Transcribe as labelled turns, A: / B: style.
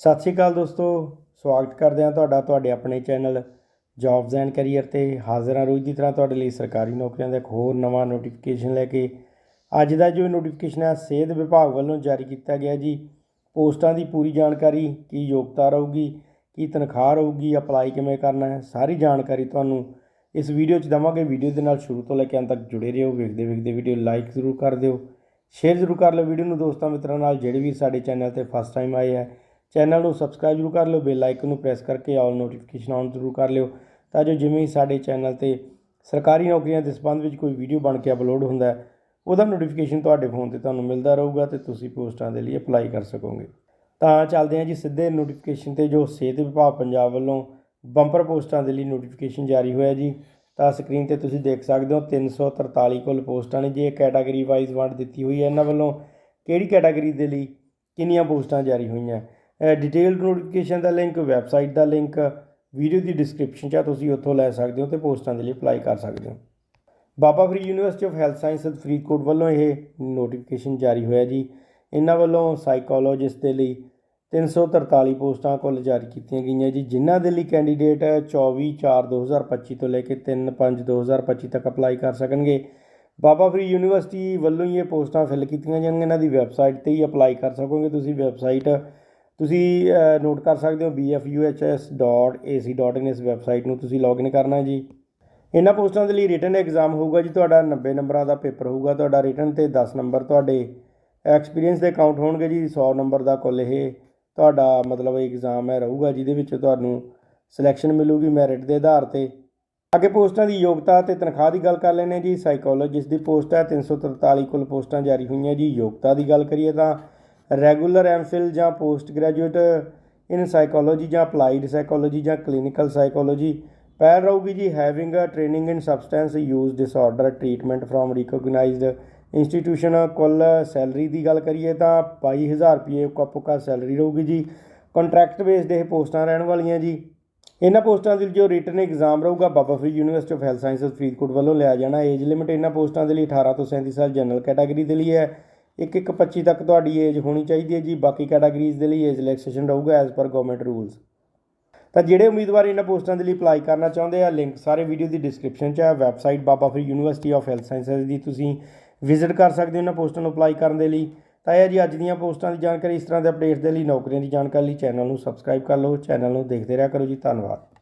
A: ਸਤਿ ਸ਼੍ਰੀ ਅਕਾਲ ਦੋਸਤੋ, ਸਵਾਗਤ ਕਰਦੇ ਹਾਂ ਤੁਹਾਡਾ ਤੁਹਾਡੇ ਆਪਣੇ ਚੈਨਲ ਜੌਬਸ ਐਂਡ ਕੈਰੀਅਰ ਤੇ ਹਾਜ਼ਰ ਹਾਂ ਰੋਜ਼ ਦੀ ਤਰ੍ਹਾਂ ਤੁਹਾਡੇ ਲਈ ਸਰਕਾਰੀ ਨੌਕਰੀਆਂ ਦਾ ਇੱਕ ਹੋਰ ਨਵਾਂ ਨੋਟੀਫਿਕੇਸ਼ਨ ਲੈ ਕੇ। ਅੱਜ ਦਾ ਜੋ ਨੋਟੀਫਿਕੇਸ਼ਨ ਹੈ, ਸਿਹਤ ਵਿਭਾਗ ਵੱਲੋਂ ਜਾਰੀ ਕੀਤਾ ਗਿਆ ਜੀ। ਪੋਸਟਾਂ ਦੀ ਪੂਰੀ ਜਾਣਕਾਰੀ, ਕੀ ਯੋਗਤਾ ਰਹੂਗੀ, ਕੀ ਤਨਖਾਹ ਰਹੂਗੀ ਅਪਲਾਈ ਕਿਵੇਂ ਕਰਨਾ ਹੈ, ਸਾਰੀ ਜਾਣਕਾਰੀ ਤੁਹਾਨੂੰ ਇਸ ਵੀਡੀਓ 'ਚ ਦਵਾਂਗੇ। ਵੀਡੀਓ ਦੇ ਨਾਲ ਸ਼ੁਰੂ ਤੋਂ ਲੈ ਕੇ ਅੰਤ ਤੱਕ ਜੁੜੇ ਰਹੋ, ਵੇਖਦੇ ਵੇਖਦੇ ਵੀਡੀਓ ਲਾਈਕ ਜ਼ਰੂਰ ਕਰ ਦਿਓ। ਸ਼ੇਅਰ ਜ਼ਰੂਰ ਕਰ ਲਓ। ਵੀਡੀਓ ਨੂੰ ਦੋਸਤਾਂ ਮਿੱਤਰਾਂ ਨਾਲ, ਜਿਹੜੇ ਵੀ ਸਾਡੇ ਚੈਨਲ ਤੇ ਫਸਟ ਟਾਈਮ ਆਏ ਹੈ ਚੈਨਲ ਨੂੰ ਸਬਸਕ੍ਰਾਈਬ ਜ਼ਰੂਰ ਕਰ ਲਿਓ, ਬੈਲ ਆਈਕਨ ਨੂੰ ਪ੍ਰੈਸ ਕਰਕੇ ਆਲ ਨੋਟੀਫਿਕੇਸ਼ਨ ਆਨ ਜ਼ਰੂਰ ਕਰ ਲਿਓ, ਤਾਂ ਜੋ ਜਿਵੇਂ ਹੀ ਸਾਡੇ ਚੈਨਲ ਤੇ ਸਰਕਾਰੀ ਨੌਕਰੀਆਂ ਦੇ ਸੰਬੰਧ ਵਿੱਚ ਕੋਈ ਵੀਡੀਓ ਬਣ ਕੇ ਅਪਲੋਡ ਹੁੰਦਾ ਹੈ, ਉਹਦਾ ਨੋਟੀਫਿਕੇਸ਼ਨ ਤੁਹਾਡੇ ਫੋਨ ਤੇ ਤੁਹਾਨੂੰ ਮਿਲਦਾ ਰਹੂਗਾ ਤੇ ਤੁਸੀਂ ਪੋਸਟਾਂ ਦੇ ਲਈ ਅਪਲਾਈ ਕਰ ਸਕੋਗੇ। ਤਾਂ ਚੱਲਦੇ ਹਾਂ ਜੀ ਸਿੱਧੇ ਨੋਟੀਫਿਕੇਸ਼ਨ ਤੇ, ਜੋ ਸਿਹਤ ਵਿਭਾਗ ਪੰਜਾਬ ਵੱਲੋਂ ਬੰਪਰ ਪੋਸਟਾਂ ਦੇ ਲਈ ਨੋਟੀਫਿਕੇਸ਼ਨ ਜਾਰੀ ਹੋਇਆ ਜੀ। ਤਾਂ ਸਕਰੀਨ ਤੇ ਤੁਸੀਂ ਦੇਖ ਸਕਦੇ ਹੋ 343 ਕੁੱਲ ਪੋਸਟਾਂ ਨੇ, ਜੀ ਇਹ ਕੈਟਾਗਰੀ ਵਾਈਜ਼ ਵੰਡ ਦਿੱਤੀ ਹੋਈ ਹੈ, ਇਹਨਾਂ ਵੱਲੋਂ ਕਿਹੜੀ ਕੈਟਾਗਰੀ ਦੇ ਲਈ ਕਿੰਨੀਆਂ ਪੋਸਟਾਂ ਜਾਰੀ ਹੋਈਆਂ? ਡਿਟੇਲਡ ਨੋਟੀਫਿਕੇਸ਼ਨ ਦਾ ਲਿੰਕ ਵੈਬਸਾਈਟ ਦਾ ਲਿੰਕ ਵੀਡੀਓ ਦੀ ਡਿਸਕ੍ਰਿਪਸ਼ਨ 'ਚ ਆ ਤੁਸੀਂ ਉੱਥੋਂ ਲੈ ਸਕਦੇ ਹੋ ਤੇ ਪੋਸਟਾਂ ਦੇ ਲਈ ਅਪਲਾਈ ਕਰ ਸਕਦੇ ਹੋ। Baba Farid university of health sciences Faridkot ਵੱਲੋਂ ਇਹ ਨੋਟੀਫਿਕੇਸ਼ਨ ਜਾਰੀ ਹੋਇਆ ਜੀ। ਇਹਨਾਂ ਵੱਲੋਂ ਸਾਈਕੋਲੋਜਿਸਟ ਦੇ ਲਈ 343 ਪੋਸਟਾਂ ਕੁੱਲ ਜਾਰੀ ਕੀਤੀਆਂ ਗਈਆਂ ਜੀ, ਜਿਨ੍ਹਾਂ ਦੇ ਲਈ ਕੈਂਡੀਡੇਟ 24/4/2025 ਤੋਂ ਲੈ ਕੇ 3/5/2025 ਤੱਕ ਅਪਲਾਈ ਕਰ ਸਕਣਗੇ। ਬਾਬਾ ਫਰੀਦ ਯੂਨੀਵਰਸਿਟੀ ਵੱਲੋਂ ਹੀ ਇਹ ਪੋਸਟਾਂ ਫਿਲ ਕੀਤੀਆਂ ਜਾਣਗੀਆਂ, ਇਹਨਾਂ ਦੀ ਵੈਬਸਾਈਟ ਤੇ ਹੀ ਅਪਲਾਈ ਕਰ ਸਕੋਗੇ। ਤੁਸੀਂ ਵੈਬਸਾਈਟ ਤੁਸੀਂ ਨੋਟ ਕਰ ਸਕਦੇ ਹੋ bfuhs.ac.in ਇਸ ਵੈਬਸਾਈਟ ਨੂੰ ਤੁਸੀਂ ਲੌਗਇਨ ਕਰਨਾ ਜੀ। ਇਹਨਾਂ ਪੋਸਟਾਂ ਦੇ ਲਈ ਰਿਟਨ ਐਗਜ਼ਾਮ ਹੋਊਗਾ ਜੀ, ਤੁਹਾਡਾ 90 ਨੰਬਰਾਂ ਦਾ ਪੇਪਰ ਹੋਊਗਾ, ਤੁਹਾਡਾ ਰਿਟਨ ਤੇ 10 ਨੰਬਰ ਤੁਹਾਡੇ ਐਕਸਪੀਰੀਅੰਸ ਦੇ ਕਾਊਂਟ ਹੋਣਗੇ ਜੀ 100 ਨੰਬਰ ਦਾ ਕੁੱਲ ਇਹ ਤੁਹਾਡਾ ਮਤਲਬ ਐਗਜ਼ਾਮ ਹੈ, ਰਹੂਗਾ ਜਿਹਦੇ ਵਿੱਚ ਤੁਹਾਨੂੰ ਸਿਲੈਕਸ਼ਨ ਮਿਲੂਗੀ ਮੈਰਿਟ ਦੇ ਆਧਾਰ ਤੇ। ਅੱਗੇ ਪੋਸਟਾਂ ਦੀ ਯੋਗਤਾ ਤੇ ਤਨਖਾਹ ਦੀ ਗੱਲ ਕਰ ਲੈਣੇ ਜੀ ਸਾਈਕੋਲੋਜਿਸਟ ਦੀ ਪੋਸਟ ਹੈ 343 ਕੁੱਲ ਪੋਸਟਾਂ ਜਾਰੀ ਹੋਈਆਂ ਜੀ, ਯੋਗਤਾ ਦੀ ਗੱਲ ਕਰੀਏ ਤਾਂ ਰੈਗੂਲਰ ਐਮਫਿਲ ਜਾਂ ਪੋਸਟ ਗ੍ਰੈਜੂਏਟ ਇਨ ਸਾਈਕੋਲੋਜੀ ਜਾਂ ਅਪਲਾਈਡ ਸਾਈਕੋਲੋਜੀ ਜਾਂ ਕਲੀਨਿਕਲ ਸਾਈਕੋਲੋਜੀ ਪਹਿਲ ਰਹੂਗੀ ਜੀ having uh training in substance use disorder treatment from recognised institution ਕੁੱਲ ਸੈਲਰੀ ਦੀ ਗੱਲ ਕਰੀਏ ਤਾਂ 22000 ਰੁਪਏ ਕੱਪਕਾ ਸੈਲਰੀ ਰਹੂਗੀ ਜੀ। ਕੰਟਰੈਕਟ ਬੇਸਡ ਇਹ ਪੋਸਟਾਂ ਰਹਿਣ ਵਾਲੀਆਂ ਜੀ। ਇਹਨਾਂ ਪੋਸਟਾਂ ਦੇ ਲਈ ਜੋ ਰਿਟਨ ਐਗਜ਼ਾਮ ਰਹੂਗਾ, Baba Farid university of health sciences Faridkot ਵੱਲੋਂ ਲਿਆ ਜਾਣਾ। ਏਜ ਲਿਮਿਟ ਇਹਨਾਂ ਪੋਸਟਾਂ ਦੇ ਲਈ 18 ਤੋਂ 37 ਸਾਲ ਜਨਰਲ ਕੈਟਾਗਰੀ ਦੇ ਲਈ ਹੈ। ਇੱਕ ਇੱਕ 25 ਤੱਕ ਤੁਹਾਡੀ ਏਜ ਹੋਣੀ ਚਾਹੀਦੀ ਹੈ ਜੀ। ਬਾਕੀ ਕੈਟਾਗਰੀਜ਼ ਦੇ ਲਈ ਏਜ ਰਿਲੈਕਸੇਸ਼ਨ ਰਹੂਗਾ ਐਜ਼ ਪਰ ਗਵਰਨਮੈਂਟ ਰੂਲਸ ਤਾਂ ਜਿਹੜੇ ਉਮੀਦਵਾਰ ਇਹਨਾਂ ਪੋਸਟਾਂ ਦੇ ਲਈ ਅਪਲਾਈ ਕਰਨਾ ਚਾਹੁੰਦੇ ਆ ਲਿੰਕ ਸਾਰੇ ਵੀਡੀਓ ਦੀ ਡਿਸਕ੍ਰਿਪਸ਼ਨ 'ਚ ਹੈ website Baba Farid university of health sciences ਦੀ ਤੁਸੀਂ ਵਿਜ਼ਿਟ ਕਰ ਸਕਦੇ ਹੋ ਇਹਨਾਂ ਪੋਸਟਾਂ ਨੂੰ ਅਪਲਾਈ ਕਰਨ ਦੇ ਲਈ। ਤਾਂ ਇਹ ਜੀ, ਅੱਜ ਦੀਆਂ ਪੋਸਟਾਂ ਦੀ ਜਾਣਕਾਰੀ, ਇਸ ਤਰ੍ਹਾਂ ਦੇ ਅਪਡੇਟਸ ਦੇ ਲਈ ਨੌਕਰੀਆਂ ਦੀ ਜਾਣਕਾਰੀ ਲਈ ਚੈਨਲ ਨੂੰ ਸਬਸਕ੍ਰਾਈਬ ਕਰ ਲਓ। ਚੈਨਲ ਨੂੰ ਦੇਖਦੇ ਰਿਹਾ ਕਰੋ ਜੀ। ਧੰਨਵਾਦ।